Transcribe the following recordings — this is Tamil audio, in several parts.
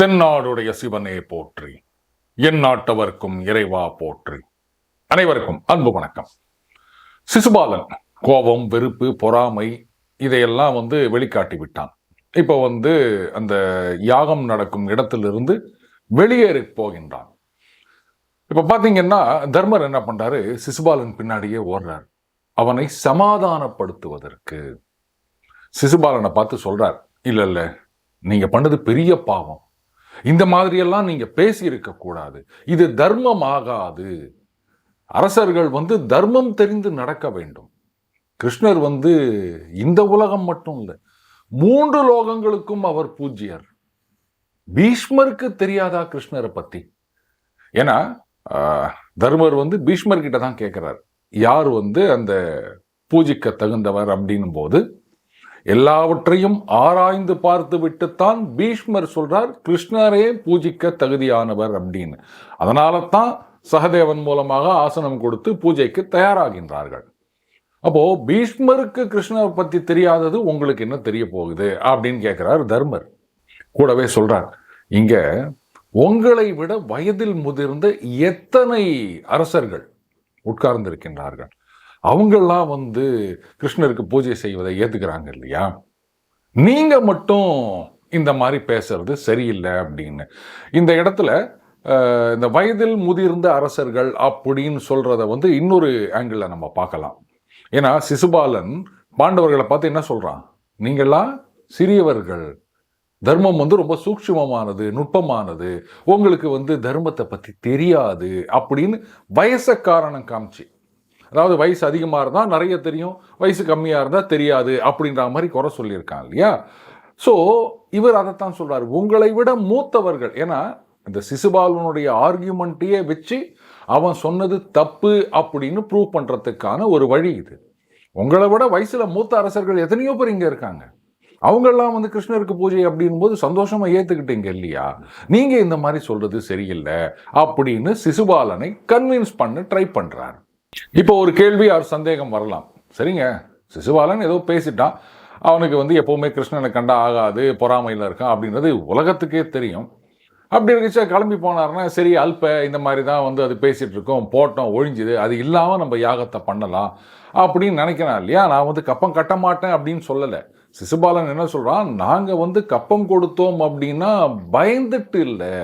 தென்னாடுடைய சிவனே போற்றி. என் நாட்டவர்க்கும் இறைவா போற்றி. அனைவருக்கும் அன்பு வணக்கம். சிசுபாலன் கோபம் வெறுப்பு பொறாமை இதையெல்லாம் வந்து வெளிக்காட்டி விட்டான். இப்போ வந்து அந்த யாகம் நடக்கும் இடத்திலிருந்து வெளியேறி போகின்றான். இப்போ பார்த்தீங்கன்னா தர்மர் என்ன பண்ணுறாரு சிசுபாலன் பின்னாடியே ஓடுறார். அவனை சமாதானப்படுத்துவதற்கு. சிசுபாலனை பார்த்து சொல்றார் இல்லை இல்லை நீங்கள் பண்ணது பெரிய பாவம். இந்த மாதிரியெல்லாம் நீங்கள் பேசியிருக்கக்கூடாது கூடாது. இது தர்மம் ஆகாது அரசர்கள் வந்து தர்மம் தெரிந்து நடக்க வேண்டும். கிருஷ்ணர் வந்து இந்த உலகம் மட்டும் இல்லை மூன்று லோகங்களுக்கும் அவர் பூஜ்யர். பீஷ்மருக்கு தெரியாதா கிருஷ்ணரை பற்றி ஏன்னா தர்மர் வந்து பீஷ்மர்கிட்ட தான் கேட்குறாரு யார் வந்து அந்த பூஜிக்க தகுந்தவர் அப்படின்னும் போது எல்லாவற்றையும் ஆராய்ந்து பார்த்து விட்டுத்தான் பீஷ்மர் சொல்றார் கிருஷ்ணரே பூஜிக்க தகுதியானவர் அப்படின்னு. அதனால தான் சகதேவன் மூலமாக ஆசனம் கொடுத்து பூஜைக்கு தயாராகின்றார்கள். அப்போ பீஷ்மருக்கு கிருஷ்ணரை பத்தி தெரியாதது உங்களுக்கு என்ன தெரிய போகுது அப்படின்னு கேட்கிறார் தர்மர். கூடவே சொல்றார் இங்க உங்களை விட வயதில் முதிர்ந்த எத்தனை அரசர்கள் உட்கார்ந்திருக்கின்றார்கள்? அவங்கெல்லாம் வந்து கிருஷ்ணருக்கு பூஜை செய்வதை ஏற்றுக்கிறாங்க இல்லையா? நீங்கள் மட்டும் இந்த மாதிரி பேசுறது சரியில்லை அப்படின்னு. இந்த இடத்துல இந்த வயதில் முதிர்ந்த அரசர்கள் அப்படின்னு சொல்கிறத வந்து இன்னொரு ஆங்கிளில் நம்ம பார்க்கலாம். ஏன்னா சிசுபாலன் பாண்டவர்களை பார்த்து என்ன சொல்கிறான் நீங்களாம் சிறியவர்கள். தர்மம் வந்து ரொம்ப சூக்ஷ்மமானது நுட்பமானது. உங்களுக்கு வந்து தர்மத்தை பற்றி தெரியாது அப்படின்னு வயசை காரணம் காமிச்சு. அதாவது வயசு அதிகமாக இருந்தால் நிறைய தெரியும் வயசு கம்மியாக இருந்தால் தெரியாது அப்படின்ற மாதிரி குறை சொல்லியிருக்கான் இல்லையா? ஸோ இவர் அதைத்தான் சொல்கிறார் உங்களை விட மூத்தவர்கள் ஏன்னா இந்த சிசுபாலனுடைய ஆர்கியூமெண்ட்டையே வச்சு அவன் சொன்னது தப்பு அப்படின்னு ப்ரூவ் பண்ணுறதுக்கான ஒரு வழி இது. உங்களை விட வயசில் மூத்த அரசர்கள் எத்தனையோ பேர் இங்கே இருக்காங்க. அவங்கெல்லாம் வந்து கிருஷ்ணருக்கு பூஜை அப்படின்னும் போது சந்தோஷமாக ஏத்துக்கிட்டீங்க இல்லையா? நீங்கள் இந்த மாதிரி சொல்கிறது சரியில்லை அப்படின்னு சிசுபாலனை கன்வின்ஸ் பண்ண ட்ரை பண்ணுறாரு இப்போ ஒரு கேள்வி அவர் சந்தேகம் வரலாம். சரிங்க? சிசுபாலன் ஏதோ பேசிட்டான். அவனுக்கு வந்து எப்போவுமே கிருஷ்ணனை கண்டா ஆகாது பொறாமையில் இருக்கான் அப்படின்றது உலகத்துக்கே தெரியும். அப்படி இருந்துச்சு கிளம்பி போனாருன்னா சரி அல்ப இந்த மாதிரி தான் வந்து அது பேசிகிட்டு இருக்கோம் போட்டோம் ஒழிஞ்சுது அது இல்லாமல் நம்ம யாகத்தை பண்ணலாம் அப்படின்னு நினைக்கிறான் இல்லையா? நான் வந்து கப்பம் கட்ட மாட்டேன் அப்படின்னு சொல்லலை. சிசுபாலன் என்ன சொல்கிறான் நாங்கள் வந்து கப்பம் கொடுத்தோம் அப்படின்னா பயந்துட்டு இல்லை.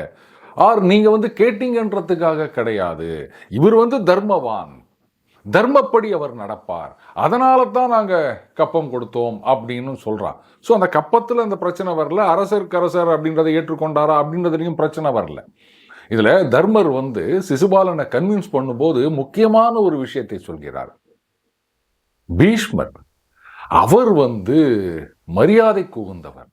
ஆர் நீங்கள் வந்து கேட்டீங்கன்றதுக்காக கிடையாது. இவர் வந்து தர்மவான். தர்மப்படி அவர் நடப்பார். அதனால தான் நாங்கள் கப்பம் கொடுத்தோம் அப்படின்னு சொல்கிறான் ஸோ அந்த கப்பத்தில் அந்த பிரச்சனை வரல. அரசருக்கு அரசர் அப்படின்றத ஏற்றுக்கொண்டாரா அப்படின்றதுலையும் பிரச்சனை வரல. இதில் தர்மர் வந்து சிசுபாலனை கன்வின்ஸ் பண்ணும்போது முக்கியமான ஒரு விஷயத்தை சொல்கிறார். பீஷ்மர். அவர் வந்து மரியாதை உகந்தவர்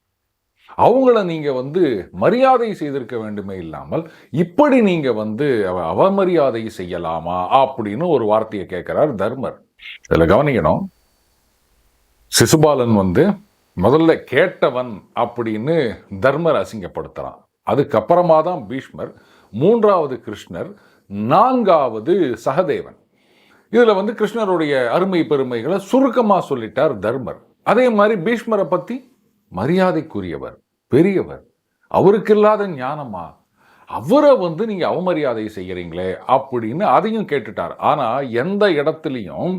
அவங்கள நீங்க வந்து மரியாதை செய்திருக்க வேண்டுமே இல்லாமல் இப்படி நீங்க வந்து அவ- அவமரியாதை செய்யலாமா அப்படின்னு ஒரு வார்த்தையை கேட்குறார் தர்மர். இதுல கவனிக்கணும். சிசுபாலன் வந்து முதல்ல கேட்டவன் அப்படின்னு தர்மர் அசிங்கப்படுத்துறான். அதுக்கப்புறமா தான் பீஷ்மர் மூன்றாவது கிருஷ்ணர் நான்காவது சகதேவன். இதுல வந்து கிருஷ்ணருடைய அருமை பெருமைகளை சுருக்கமா சொல்லிட்டார் தர்மர். அதே மாதிரி பீஷ்மரை பத்தி மரியாதைக்குரியவர் பெரியவர். அவருக்கு இல்லாத ஞானமா? அவரை வந்து நீங்கள் அவமரியாதை செய்கிறீங்களே அப்படின்னு அதையும் கேட்டுட்டார். ஆனால் எந்த இடத்துலையும்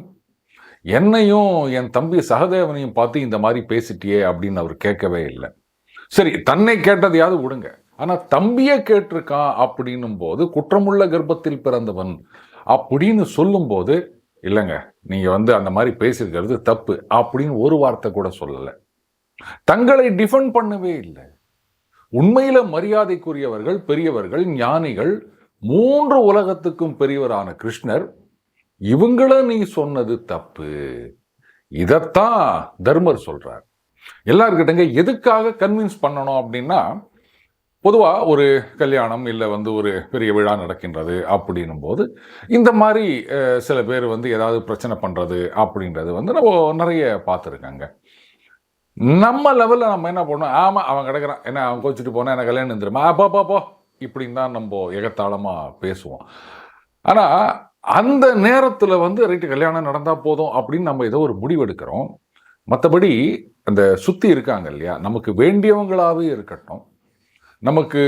என்னையும் என் தம்பி சகதேவனையும் பார்த்து இந்த மாதிரி பேசிட்டியே அப்படின்னு அவர் கேட்கவே இல்லை. சரி தன்னை கேட்டதையாவது விடுங்க. ஆனால் தம்பியை கேட்டிருக்கான் அப்படின்னும் போது குற்றமுள்ள கர்ப்பத்தில் பிறந்தவன் அப்படின்னு சொல்லும்போது இல்லைங்க நீங்கள் வந்து அந்த மாதிரி பேசியிருக்கிறது தப்பு அப்படின்னு ஒரு வார்த்தை கூட சொல்லலை. தங்களை டிஃபெண்ட் பண்ணவே இல்லை. உண்மையில மரியாதைக்குரியவர்கள் பெரியவர்கள் ஞானிகள் மூன்று உலகத்துக்கும் பெரியவரான கிருஷ்ணர் இவங்கள நீ சொன்னது தப்பு. இதத்தான் தர்மர் சொல்றார். எல்லாருக்கிட்டங்க எதுக்காக கன்வின்ஸ் பண்ணணும் அப்படின்னா பொதுவாக ஒரு கல்யாணம் இல்லை வந்து ஒரு பெரிய விழா நடக்கின்றது அப்படின்னும் போது இந்த மாதிரி சில பேர் வந்து ஏதாவது பிரச்சனை பண்ணுறது அப்படின்றது வந்து நம்ம நிறைய பார்த்துருக்காங்க. நம்ம லெவலில் நம்ம என்ன பண்ணோம் ஆமாம் அவன் கிடக்கிறான். என்ன அவன் கோச்சிட்டு போனால் எனக்கு கல்யாணம் இருந்துருமா அப்போ போ இப்படின்னு தான் நம்ம எகத்தாளமாக பேசுவோம். ஆனால் அந்த நேரத்தில் வந்து ரைட்டு கல்யாணம் நடந்தால் போதும் அப்படின்னு நம்ம ஏதோ ஒரு முடிவெடுக்கிறோம் மற்றபடி அந்த சுற்றி இருக்காங்க இல்லையா? நமக்கு வேண்டியவங்களாகவே இருக்கட்டும். நமக்கு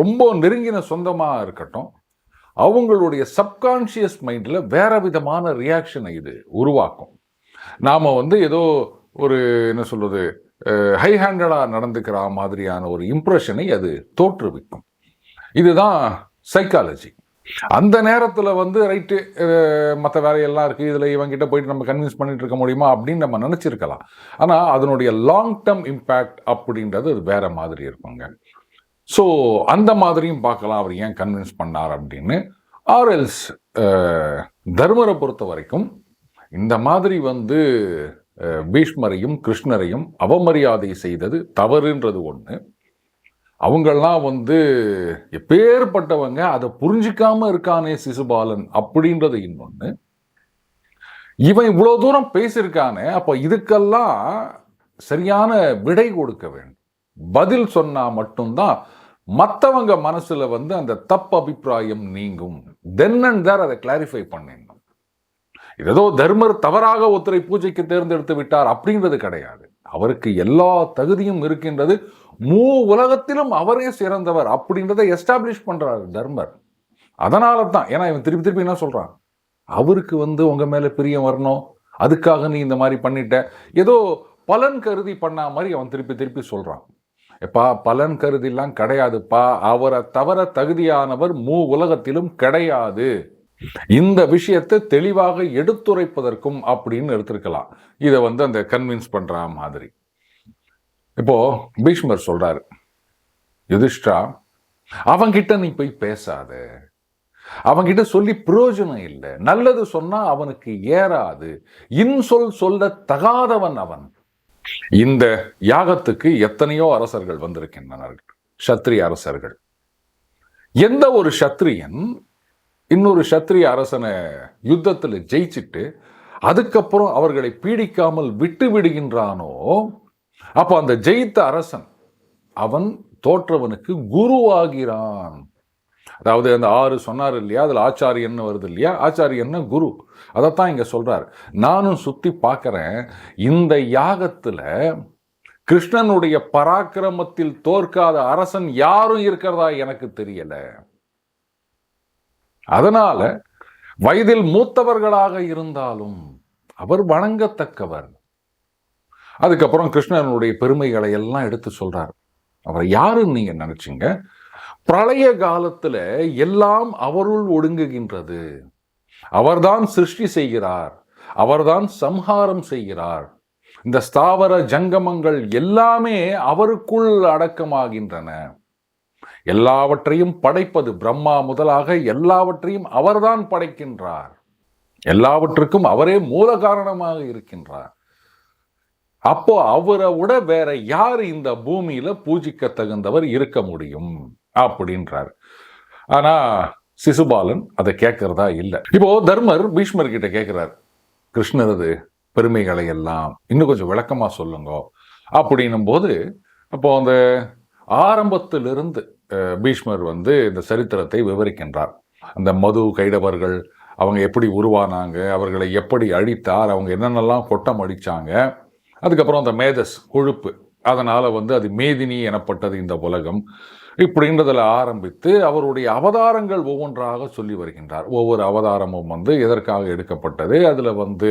ரொம்ப நெருங்கின சொந்தமாக இருக்கட்டும். அவங்களுடைய சப்கான்ஷியஸ் மைண்டில் வேற விதமான ரியாக்ஷனை இது உருவாக்கும். நாம் வந்து ஏதோ ஒரு என்ன சொல்கிறது ஹை ஹேண்டடாக நடந்துக்கிற மாதிரியான ஒரு இம்ப்ரெஷனை அது தோற்றுவிக்கும். இதுதான் சைக்காலஜி அந்த நேரத்தில் வந்து ரைட்டு மற்ற வேலையெல்லாம் இருக்குது இதில் இவங்கிட்ட போயிட்டு நம்ம கன்வின்ஸ் பண்ணிட்டு இருக்க முடியுமா? அப்படின்னு நம்ம நினச்சிருக்கலாம். ஆனால் அதனுடைய லாங் டேர்ம் இம்பேக்ட் அப்படின்றது அது வேற மாதிரி இருக்குங்க. ஸோ அந்த மாதிரியும் பார்க்கலாம். அவர் ஏன் கன்வின்ஸ் பண்ணார் அப்படின்னு. ஆர்எல்ஸ் தர்மரை பொறுத்த வரைக்கும் இந்த மாதிரி வந்து பீஷ்மரையும் கிருஷ்ணரையும் அவமரியாதை செய்தது தவறுன்றது ஒன்று அவங்கெல்லாம் வந்து எப்பேற்பட்டவங்க அதை புரிஞ்சிக்காம இருக்கானே சிசுபாலன் அப்படின்றது இன்னொன்று இவன் இவ்வளோ தூரம் பேசியிருக்கானே அப்போ இதுக்கெல்லாம் சரியான விடை கொடுக்க வேண்டும். பதில் சொன்னால் மட்டும்தான் மற்றவங்க மனசில் வந்து அந்த தப்பு அபிப்பிராயம் நீங்கும். தென் அண்ட் தேர் அதை கிளாரிஃபை பண்ணிடணும். ஏதோ தர்மர் தவறாக ஒருத்தரை பூஜைக்கு தேர்ந்தெடுத்து விட்டார் அப்படின்றது கிடையாது. அவருக்கு எல்லா தகுதியும் இருக்கின்றது. மூ உலகத்திலும் அவரே சிறந்தவர் அப்படின்றத எஸ்டாப்ளிஷ் பண்ணுறாரு தர்மர். அதனால தான் ஏன்னா இவன் திருப்பி திருப்பி என்ன சொல்கிறான் அவருக்கு வந்து உங்கள் மேலே பிரியம் வரணும். அதுக்காக நீ இந்த மாதிரி பண்ணிட்ட. ஏதோ பலன் கருதி பண்ணா மாதிரி அவன் திருப்பி திருப்பி சொல்கிறான் எப்பா பலன் கருதிலாம் கிடையாதுப்பா. அவரை தவிர தகுதியானவர் மூ உலகத்திலும் கிடையாது. இந்த விஷயத்தை தெளிவாக எடுத்துரைப்பதற்கும் அப்படின்னு எடுத்திருக்கலாம். இதை வந்து அந்த கன்வின்ஸ் பண்ணுற மாதிரி. இப்போ பீஷ்மர் சொல்றாரு யுதிஷ்டா அவன்கிட்ட நீ போய் பேசாத. அவன்கிட்ட சொல்லி பிரயோஜனம் இல்லை. நல்லது சொன்னா அவனுக்கு ஏறாது. இன்சொல் சொல்ல தகாதவன் அவன். இந்த யாகத்துக்கு எத்தனையோ அரசர்கள் வந்திருக்கின்றனர் சத்திரிய அரசர்கள். எந்த ஒரு சத்திரியன் இன்னொரு சத்திரிய அரசனை யுத்தத்தில் ஜெயிச்சிட்டு அதுக்கப்புறம் அவர்களை பீடிக்காமல் விட்டு விடுகின்றானோ அப்போ அந்த ஜெயித்த அரசன் அவன் தோற்றவனுக்கு குருவாகிறான். அதாவது அந்த ஆறு சொன்னார் இல்லையா அதில் ஆச்சாரியன்னு வருது இல்லையா ஆச்சாரியன்னு குரு. அதைத்தான் இங்கே சொல்கிறார் நானும் சுற்றி பார்க்குறேன் இந்த யாகத்தில் கிருஷ்ணனுடைய பராக்கிரமத்தில் தோற்காத அரசன் யாரும் இருக்கிறதா எனக்கு தெரியலை. அதனால வயதில் மூத்தவர்களாக இருந்தாலும் அவர் வணங்கத்தக்கவர். அதுக்கப்புறம் கிருஷ்ணனுடைய பெருமைகளை எல்லாம் எடுத்து சொல்றார். அவரை யாருன்னு நீங்க நினச்சிங்க? பிரளய காலத்துல எல்லாம் அவருள் ஒடுங்குகின்றது. அவர்தான் சிருஷ்டி செய்கிறார். அவர்தான் சம்ஹாரம் செய்கிறார். இந்த ஸ்தாவர ஜங்கமங்கள் எல்லாமே அவருக்குள் அடக்கமாகின்றன. எல்லாவற்றையும் படைப்பது பிரம்மா முதலாக எல்லாவற்றையும் அவர்தான் படைக்கின்றார். எல்லாவற்றுக்கும் அவரே மூல காரணமாக இருக்கின்றார். அப்போ அவரை விட வேற யார் இந்த பூமியில பூஜிக்க தகுந்தவர் இருக்க முடியும்? அப்படின்றார். ஆனா சிசுபாலன் அதை கேட்கறதா இல்லை. இப்போ தர்மர் பீஷ்மர் கிட்ட கேட்கிறார் கிருஷ்ணரது பெருமைகளை எல்லாம் இன்னும் கொஞ்சம் விளக்கமா சொல்லுங்க. அப்படின்னும் போது அப்போ அந்த ஆரம்பத்திலிருந்து பீஷ்மர் வந்து இந்த சரித்திரத்தை விவரிக்கின்றார். அந்த மது கைடவர்கள் அவங்க எப்படி உருவானாங்க அவர்களை எப்படி அழித்தார் அவங்க என்னென்னலாம் கொட்டம் அடித்தாங்க அதுக்கப்புறம் அந்த மேதஸ் கொழுப்பு அதனால் வந்து அது மேதினி எனப்பட்டது இந்த உலகம் இப்படின்றதில் ஆரம்பித்து அவருடைய அவதாரங்கள் ஒவ்வொன்றாக சொல்லி வருகின்றார். ஒவ்வொரு அவதாரமும் வந்து எதற்காக எடுக்கப்பட்டது அதில் வந்து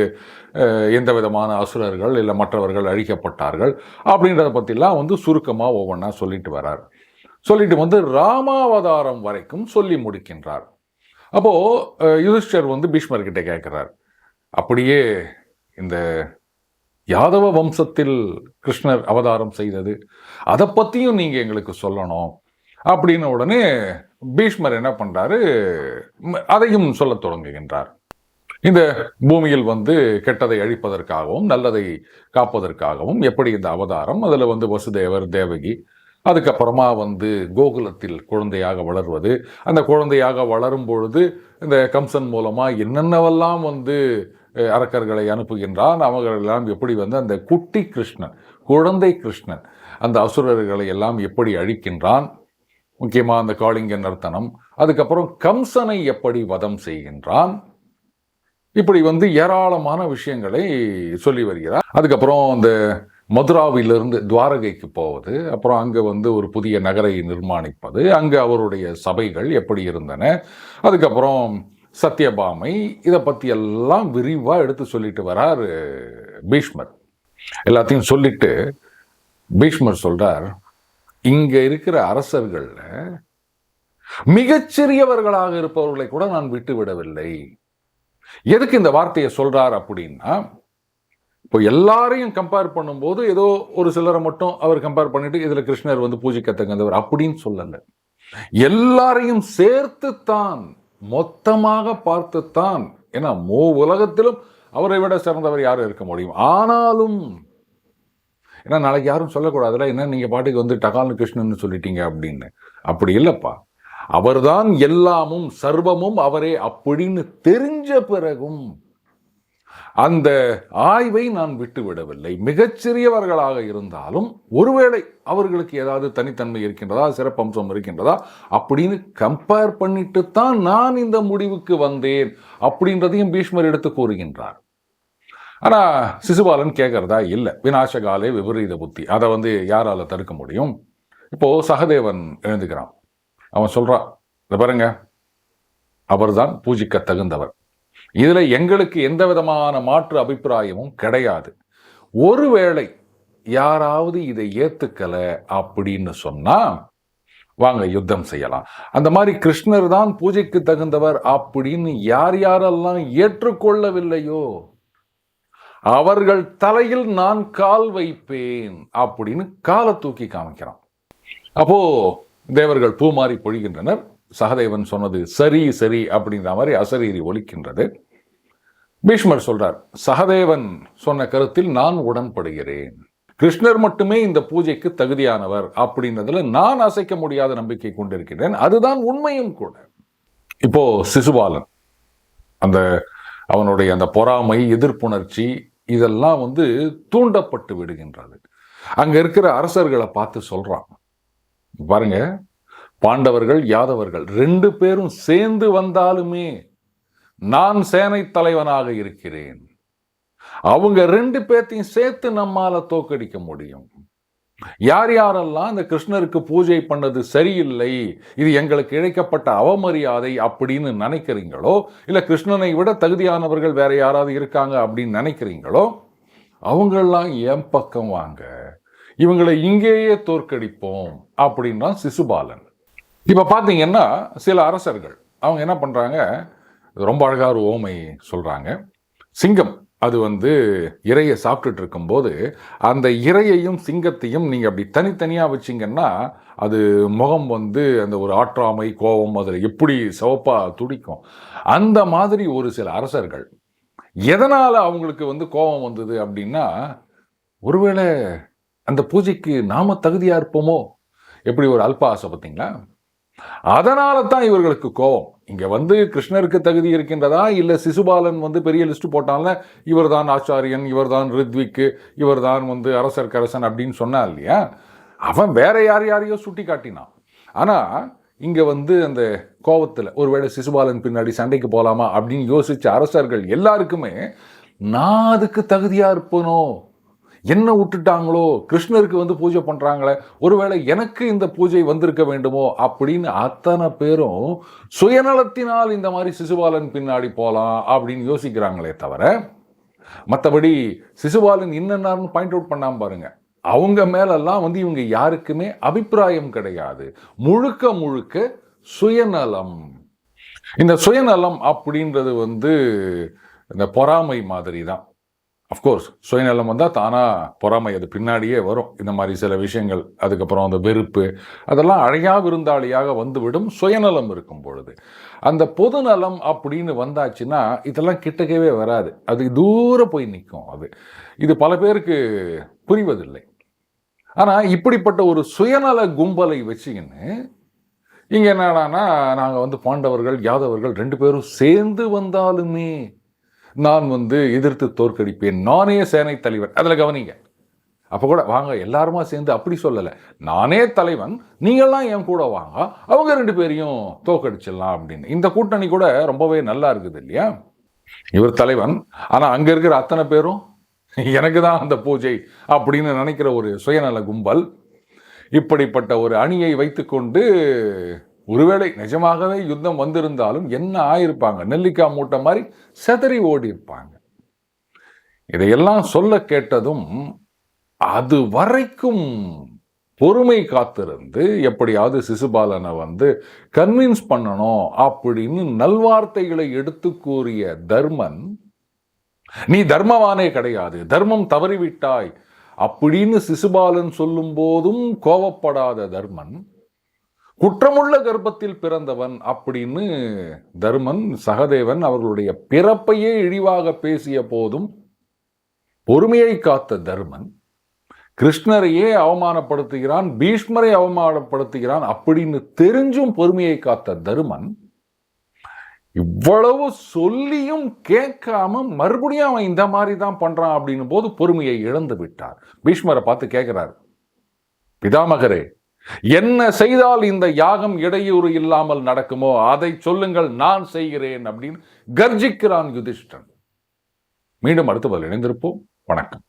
எந்த விதமான அசுரர்கள் இல்லை மற்றவர்கள் அழிக்கப்பட்டார்கள் அப்படின்றத பற்றிலாம் வந்து சுருக்கமாக ஒவ்வொன்றா சொல்லிட்டு வரார். சொல்லிட்டு வந்து ராமாவதாரம் வரைக்கும் சொல்லி முடிக்கின்றார். அப்போது யுதிஷ்டர் வந்து பீஷ்மர்கிட்ட கேட்குறார். அப்படியே இந்த யாதவ வம்சத்தில் கிருஷ்ணர் அவதாரம் செய்தது அதை பற்றியும் நீங்கள் எங்களுக்கு சொல்லணும். அப்படின்னு உடனே பீஷ்மர் என்ன பண்ணுறாரு அதையும் சொல்லத் தொடங்குகின்றார். இந்த பூமியில் வந்து கெட்டதை அழிப்பதற்காகவும் நல்லதை காப்பதற்காகவும் எப்படி இந்த அவதாரம் அதில் வந்து வசுதேவர் தேவகி அதுக்கப்புறமா வந்து கோகுலத்தில் குழந்தையாக வளர்வது. அந்த குழந்தையாக வளரும் பொழுது இந்த கம்சன் மூலமாக என்னென்னவெல்லாம் வந்து அரக்கர்களை அனுப்புகின்றான் அவர்களெல்லாம் எப்படி வந்து அந்த குட்டி கிருஷ்ணன் குழந்தை கிருஷ்ணன் அந்த அசுரர்களை எல்லாம் எப்படி அழிக்கின்றான்? முக்கியமாக அந்த காளிங்க நர்த்தனம். அதுக்கப்புறம் கம்சனை எப்படி வதம் செய்கின்றான்? இப்படி வந்து ஏராளமான விஷயங்களை சொல்லி வருகிறார். அதுக்கப்புறம் அந்த மதுராவிலிருந்து துவாரகைக்கு போவது அப்புறம் அங்கே வந்து ஒரு புதிய நகரை நிர்மாணிப்பது அங்கே அவருடைய சபைகள் எப்படி இருந்தன அதுக்கப்புறம் சத்யபாமை இதை பற்றி எல்லாம் விரிவாக எடுத்து சொல்லிட்டு வரார் பீஷ்மர். எல்லாத்தையும் சொல்லிட்டு பீஷ்மர் சொல்கிறார் இங்கே இருக்கிற அரசர்களில் மிகச்சிறியவர்களாக இருப்பவர்களை கூட நான் விட்டு விடவில்லை. எதுக்கு இந்த வார்த்தையை சொல்கிறார் அப்படின்னா இப்போ எல்லாரையும் கம்பேர் பண்ணும்போது ஏதோ ஒரு சிலரை மட்டும் அவர் கம்பேர் பண்ணிட்டு இதில் கிருஷ்ணர் வந்து பூஜை கற்றுக்கந்தவர் அப்படின்னு சொல்லலை. எல்லாரையும் சேர்த்துத்தான் மொத்தமாக பார்த்துத்தான். ஏன்னா மூ உலகத்திலும் அவரை விட சிறந்தவர் யாரும் இருக்க முடியும். ஆனாலும் ஏன்னா நாளைக்கு யாரும் சொல்லக்கூடாதுல என்ன நீங்கள் பாட்டுக்கு வந்து டகால்னு கிருஷ்ணன் சொல்லிட்டீங்க அப்படின்னு. அப்படி இல்லைப்பா. அவர்தான் எல்லாமும் சர்வமும் அவரே அப்படின்னு தெரிஞ்ச பிறகும் அந்த ஆய்வை நான் விட்டுவிடவில்லை. மிகச்சிறியவர்களாக இருந்தாலும் ஒருவேளை அவர்களுக்கு ஏதாவது தனித்தன்மை இருக்கின்றதா சிறப்பம்சம் இருக்கின்றதா அப்படின்னு கம்பேர் பண்ணிட்டு தான் நான் இந்த முடிவுக்கு வந்தேன் அப்படின்றதையும் பீஷ்மர் எடுத்து கூறுகின்றார். ஆனால் சிசுபாலன் கேட்கறதா? இல்லை. வினாசகாலே விபரீத புத்தி. அதை வந்து யாரால் தடுக்க முடியும்? இப்போது சகதேவன் எழுந்துக்கிறான். அவன் சொல்கிறான் இதை பாருங்க. அவர்தான் பூஜிக்க தகுந்தவர் இதில் எங்களுக்கு எந்த விதமான மாற்று அபிப்பிராயமும் கிடையாது. ஒருவேளை யாராவது இதை ஏற்றுக்கலை அப்படின்னு சொன்னால் வாங்க யுத்தம் செய்யலாம். அந்த மாதிரி கிருஷ்ணர் தான் பூஜைக்கு தகுந்தவர் அப்படின்னு யார் யாரெல்லாம் ஏற்றுக்கொள்ளவில்லையோ அவர்கள் தலையில் நான் கால் வைப்பேன் அப்படின்னு காலை தூக்கி காமிக்கிறான். அப்போ தேவர்கள் பூமாறி பொழிகின்றனர். சகதேவன் சொன்னது சரி சரி அப்படின்ற மாதிரி அசரீரி ஒலிக்கின்றது. பீஷ்மர் சொல்றார் சகதேவன் சொன்ன கருத்தில் நான் உடன்படுகிறேன். கிருஷ்ணர் மட்டுமே இந்த பூஜைக்கு தகுதியானவர் அப்படின்றதுல நான் அசைக்க முடியாத நம்பிக்கை கொண்டிருக்கிறேன். அதுதான் உண்மையும் கூட. இப்போ சிசுபாலன் அந்த அவனுடைய அந்த பொறாமை எதிர்ப்புணர்ச்சி இதெல்லாம் வந்து தூண்டப்பட்டு விடுகின்றது. அங்க இருக்கிற அரசர்களை பார்த்து சொல்றான். பாருங்க பாண்டவர்கள் யாதவர்கள் ரெண்டு பேரும் சேர்ந்து வந்தாலுமே நான் சேனை தலைவனாக இருக்கிறேன். அவங்க ரெண்டு பேர்த்தையும் சேர்த்து நம்மால தோக்கடிக்க முடியும். யார் யாரெல்லாம் இந்த கிருஷ்ணருக்கு பூஜை பண்ணது சரியில்லை இது எங்களுக்கு இழைக்கப்பட்ட அவமரியாதை அப்படின்னு நினைக்கிறீங்களோ இல்லை கிருஷ்ணனை விட தகுதியானவர்கள் வேற யாராவது இருக்காங்க அப்படின்னு நினைக்கிறீங்களோ அவங்கெல்லாம் என் பக்கம் வாங்க. இவங்களை இங்கேயே தோற்கடிப்போம் அப்படின்னா சிசுபாலன். இப்போ பார்த்தீங்கன்னா சில அரசர்கள் அவங்க என்ன பண்ணுறாங்க ரொம்ப அழகாக ஒரு ஓமை சொல்கிறாங்க சிங்கம் அது வந்து இரையை சாப்பிட்டுட்டு இருக்கும்போது அந்த இரையையும் சிங்கத்தையும் நீங்கள் அப்படி தனித்தனியாக வச்சீங்கன்னா அது முகம் வந்து அந்த ஒரு ஆற்றாமை கோபம் அதில் எப்படி சிவப்பாக துடிக்கும்? அந்த மாதிரி ஒரு சில அரசர்கள் எதனால் அவங்களுக்கு வந்து கோபம் வந்தது அப்படின்னா ஒருவேளை அந்த பூஜைக்கு நாம தகுதியாக இருப்போமோ? எப்படி ஒரு அல்பாசை பார்த்தீங்களா? அதனால தான் இவர்களுக்கு கோபம். இங்கே வந்து கிருஷ்ணருக்கு தகுதி இருக்கின்றதா? இல்லை சிசுபாலன் வந்து பெரிய லிஸ்ட் போட்டான்ல இவர்தான் ஆச்சாரியன் இவர்தான் ரித்விக்கு இவர்தான் வந்து அரசர் அரசன் அப்படின்னு சொன்னா இல்லையா? அவன் வேற யார் யாரையோ சுட்டி காட்டினான். ஆனால் இங்கே வந்து அந்த கோபத்தில் ஒருவேளை சிசுபாலன் பின்னாடி சண்டைக்கு போகலாமா அப்படின்னு யோசித்த அரசர்கள் எல்லாருக்குமே நான் அதுக்கு தகுதியாக இருப்பனோ? என்ன விட்டுட்டாங்களோ கிருஷ்ணருக்கு வந்து பூஜை பண்ணுறாங்களே ஒருவேளை எனக்கு இந்த பூஜை வந்திருக்க வேண்டுமோ அப்படின்னு அத்தனை பேரும் சுயநலத்தினால் இந்த மாதிரி சிசுபாலன் பின்னாடி போகலாம் அப்படின்னு யோசிக்கிறாங்களே தவிர மற்றபடி சிசுபாலன் என்னென்னு பாயிண்ட் அவுட் பண்ணாமல் பாருங்கள் அவங்க மேலெல்லாம் வந்து இவங்க யாருக்குமே அபிப்பிராயம் கிடையாது. முழுக்க முழுக்க சுயநலம். இந்த சுயநலம் அப்படின்றது வந்து இந்த பொறாமை மாதிரி தான் அஃப்கோர்ஸ் சுயநலம் வந்தால் தானாக பொறாமை. அது பின்னாடியே வரும். இந்த மாதிரி சில விஷயங்கள் அதுக்கப்புறம் அந்த வெறுப்பு அதெல்லாம் அழையா விருந்தாளியாக வந்துவிடும். சுயநலம் இருக்கும் பொழுது. அந்த பொதுநலம் அப்படின்னு வந்தாச்சுன்னா இதெல்லாம் கிட்டக்கவே வராது. அது தூர போய் நிற்கும் அது. இது பல பேருக்கு புரிவதில்லை. ஆனால் இப்படிப்பட்ட ஒரு சுயநல கும்பலை வச்சுக்கின்னு இங்கே என்னடான்னா நாங்கள் வந்து பாண்டவர்கள் யாதவர்கள் ரெண்டு பேரும் சேர்ந்து வந்தாலுமே நான் வந்து எதிர்த்து தோற்கடிப்பேன். நானே சேனை தலைவர் அதில் கவனிங்க. அப்போ கூட வாங்க எல்லாருமா சேர்ந்து அப்படி சொல்லலை. நானே தலைவன் நீங்கள்லாம் என் கூட வாங்க அவங்க ரெண்டு பேரையும் தோக்கடிச்சிடலாம் அப்படின்னு. இந்த கூட்டணி கூட ரொம்பவே நல்லா இருக்குது இல்லையா? இவர் தலைவன். ஆனால் அங்கே இருக்கிற அத்தனை பேரும் எனக்கு தான் அந்த பூஜை அப்படின்னு நினைக்கிற ஒரு சுயநல கும்பல். இப்படிப்பட்ட ஒரு அணியை வைத்துக்கொண்டு ஒருவேளை நிஜமாகவே யுத்தம் வந்திருந்தாலும் என்ன ஆயிருப்பாங்க? நெல்லிக்காய் மூட்டை மாதிரி செதறி ஓடி இருப்பாங்க இதையெல்லாம் சொல்ல கேட்டதும் அது வரைக்கும் பொறுமை காத்திருந்து எப்படியாவது சிசுபாலனை வந்து கன்வின்ஸ் பண்ணணும் அப்படின்னு நல்வார்த்தைகளை எடுத்து கூறிய தர்மன் நீ தர்மவானே கிடையாது தர்மம் தவறிவிட்டாய் அப்படின்னு சிசுபாலன் சொல்லும் போதும் கோவப்படாத தர்மன் குற்றமுள்ள கர்ப்பத்தில் பிறந்தவன் அப்படின்னு தர்மன் சகதேவன் அவர்களுடைய பிறப்பையே இழிவாக பேசிய போதும் பொறுமையை காத்த தர்மன் கிருஷ்ணரையே அவமானப்படுத்துகிறான் பீஷ்மரை அவமானப்படுத்துகிறான் அப்படின்னு தெரிஞ்சும் பொறுமையை காத்த தருமன் இவ்வளவு சொல்லியும் கேட்காம மறுபடியும் அவன் இந்த மாதிரி தான் பண்றான் அப்படின்னும் போது பொறுமையை இழந்து விட்டார். பீஷ்மரை பார்த்து கேட்கிறார் பிதாமகரே என்ன செய்தால் இந்த யாகம் இடையூறு இல்லாமல் நடக்குமோ? அதை சொல்லுங்கள் நான் செய்கிறேன் அப்படின்னு கர்ஜிக்கிறான் யுதிஷ்டன் மீண்டும் அடுத்த பதில் இணைந்திருப்போம். வணக்கம்.